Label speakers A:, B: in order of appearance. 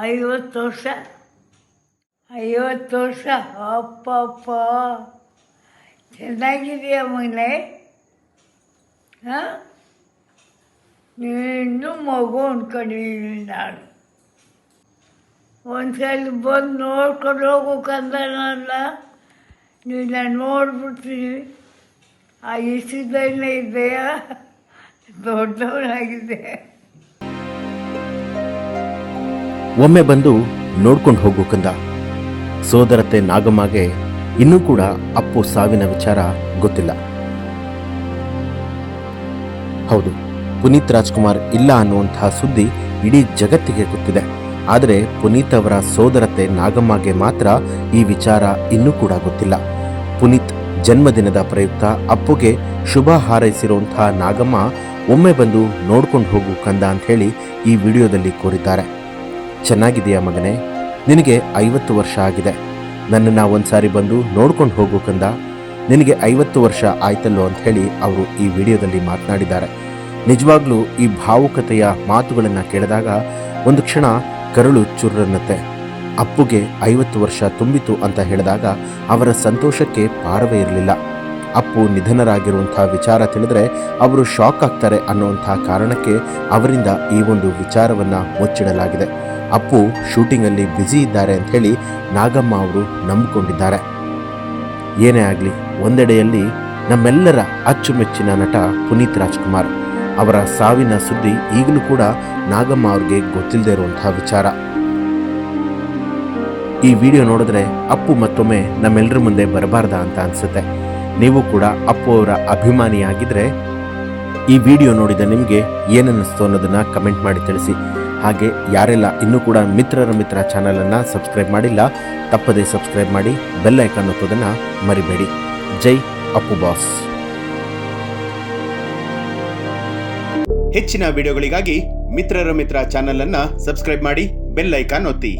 A: ಐವತ್ತು ವರ್ಷ ಐವತ್ತು ವರ್ಷ. ಅಪ್ಪಪ್ಪ, ಚೆನ್ನಾಗಿದೆಯಾ ಮನೆ ಹಾಂ? ನೀನು ಮಗು ಅಂದ್ಕೊಂಡಿದ್ದೀನಿ ನಾನು. ಒಂದ್ಸಲ ಬಂದು ನೋಡ್ಕೊಂಡು ಹೋಗೋಕಂದನಲ್ಲ ನಿನ್ನ ನೋಡ್ಬಿಡ್ತೀನಿ. ಆ ಇಷ್ಟದಲ್ಲೇ ಇದೆಯಾ? ದೊಡ್ಡವನಾಗಿದೆ.
B: ಒಮ್ಮೆ ಬಂದು ನೋಡ್ಕೊಂಡು ಹೋಗು ಕಂದ. ಸೋದರತೆ ನಾಗಮ್ಮಗೆ ಇನ್ನೂ ಕೂಡ ಅಪ್ಪು ಸಾವಿನ ವಿಚಾರ ಗೊತ್ತಿಲ್ಲ. ಹೌದು, ಪುನೀತ್ ರಾಜ್ಕುಮಾರ್ ಇಲ್ಲ ಅನ್ನುವಂತಹ ಸುದ್ದಿ ಇಡೀ ಜಗತ್ತಿಗೆ ಗೊತ್ತಿದೆ. ಆದರೆ ಪುನೀತ್ ಅವರ ಸೋದರತೆ ನಾಗಮ್ಮಗೆ ಮಾತ್ರ ಈ ವಿಚಾರ ಇನ್ನೂ ಕೂಡ ಗೊತ್ತಿಲ್ಲ. ಪುನೀತ್ ಜನ್ಮದಿನದ ಪ್ರಯುಕ್ತ ಅಪ್ಪುಗೆ ಶುಭ ಹಾರೈಸಿರುವಂತಹ ನಾಗಮ್ಮ ಒಮ್ಮೆ ಬಂದು ನೋಡ್ಕೊಂಡು ಹೋಗು ಕಂದ ಅಂತ ಹೇಳಿ ಈ ವಿಡಿಯೋದಲ್ಲಿ ಕೋರಿದ್ದಾರೆ. ಚೆನ್ನಾಗಿದೆಯಾ ಮಗನೇ? ನಿನಗೆ ಐವತ್ತು ವರ್ಷ ಆಗಿದೆ. ನನ್ನನ್ನು ಒಂದ್ಸಾರಿ ಬಂದು ನೋಡ್ಕೊಂಡು ಹೋಗು ಕಂದ. ನಿನಗೆ ಐವತ್ತು ವರ್ಷ ಆಯ್ತಲ್ಲೋ ಅಂತ ಹೇಳಿ ಅವರು ಈ ವಿಡಿಯೋದಲ್ಲಿ ಮಾತನಾಡಿದ್ದಾರೆ. ನಿಜವಾಗ್ಲೂ ಈ ಭಾವುಕತೆಯ ಮಾತುಗಳನ್ನು ಕೇಳಿದಾಗ ಒಂದು ಕ್ಷಣ ಕರುಳು ಚುರ್ರನ್ನತ್ತೆ. ಅಪ್ಪುಗೆ ಐವತ್ತು ವರ್ಷ ತುಂಬಿತು ಅಂತ ಹೇಳಿದಾಗ ಅವರ ಸಂತೋಷಕ್ಕೆ ಪಾರವೇ ಇರಲಿಲ್ಲ. ಅಪ್ಪು ನಿಧನರಾಗಿರುವಂಥ ವಿಚಾರ ತಿಳಿದ್ರೆ ಅವರು ಶಾಕ್ ಆಗ್ತಾರೆ ಅನ್ನುವಂಥ ಕಾರಣಕ್ಕೆ ಅವರಿಂದ ಈ ಒಂದು ವಿಚಾರವನ್ನು ಮುಚ್ಚಿಡಲಾಗಿದೆ. ಅಪ್ಪು ಶೂಟಿಂಗಲ್ಲಿ ಬ್ಯುಸಿ ಇದ್ದಾರೆ ಅಂತ ಹೇಳಿ ನಾಗಮ್ಮ ಅವರು ನಂಬಿಕೊಂಡಿದ್ದಾರೆ. ಏನೇ ಆಗಲಿ, ಒಂದೆಡೆಯಲ್ಲಿ ನಮ್ಮೆಲ್ಲರ ಅಚ್ಚುಮೆಚ್ಚಿನ ನಟ ಪುನೀತ್ ರಾಜ್ಕುಮಾರ್. ಅವರ ಸಾವಿನ ಸುದ್ದಿ ಈಗಲೂ ಕೂಡ ನಾಗಮ್ಮ ಅವ್ರಿಗೆ ಗೊತ್ತಿಲ್ಲದೆ ಇರುವಂತಹ ವಿಚಾರ. ಈ ವಿಡಿಯೋ ನೋಡಿದ್ರೆ ಅಪ್ಪು ಮತ್ತೊಮ್ಮೆ ನಮ್ಮೆಲ್ಲರ ಮುಂದೆ ಬರಬಾರ್ದ ಅಂತ ಅನಿಸುತ್ತೆ. ನೀವು ಕೂಡ ಅಪ್ಪು ಅವರ ಅಭಿಮಾನಿಯಾಗಿದ್ದರೆ ಈ ವಿಡಿಯೋ ನೋಡಿದ ನಿಮಗೆ ಏನನ್ನಿಸ್ತು ಅನ್ನೋದನ್ನು ಕಮೆಂಟ್ ಮಾಡಿ ತಿಳಿಸಿ. ಹಾಗೆ ಯಾರೆಲ್ಲ ಇನ್ನೂ ಕೂಡ ಮಿತ್ರರ ಮಿತ್ರ ಚಾನಲನ್ನು ಸಬ್ಸ್ಕ್ರೈಬ್ ಮಾಡಿಲ್ಲ, ತಪ್ಪದೇ ಸಬ್ಸ್ಕ್ರೈಬ್ ಮಾಡಿ, ಬೆಲ್ ಐಕಾನ್ ಒತ್ತೋದನ್ನು ಮರಿಬೇಡಿ. ಜೈ ಅಪ್ಪು ಬಾಸ್.
C: ಹೆಚ್ಚಿನ ವಿಡಿಯೋಗಳಿಗಾಗಿ ಮಿತ್ರರ ಮಿತ್ರ ಚಾನಲನ್ನು ಸಬ್ಸ್ಕ್ರೈಬ್ ಮಾಡಿ, ಬೆಲ್ ಐಕಾನ್ ಒತ್ತಿ.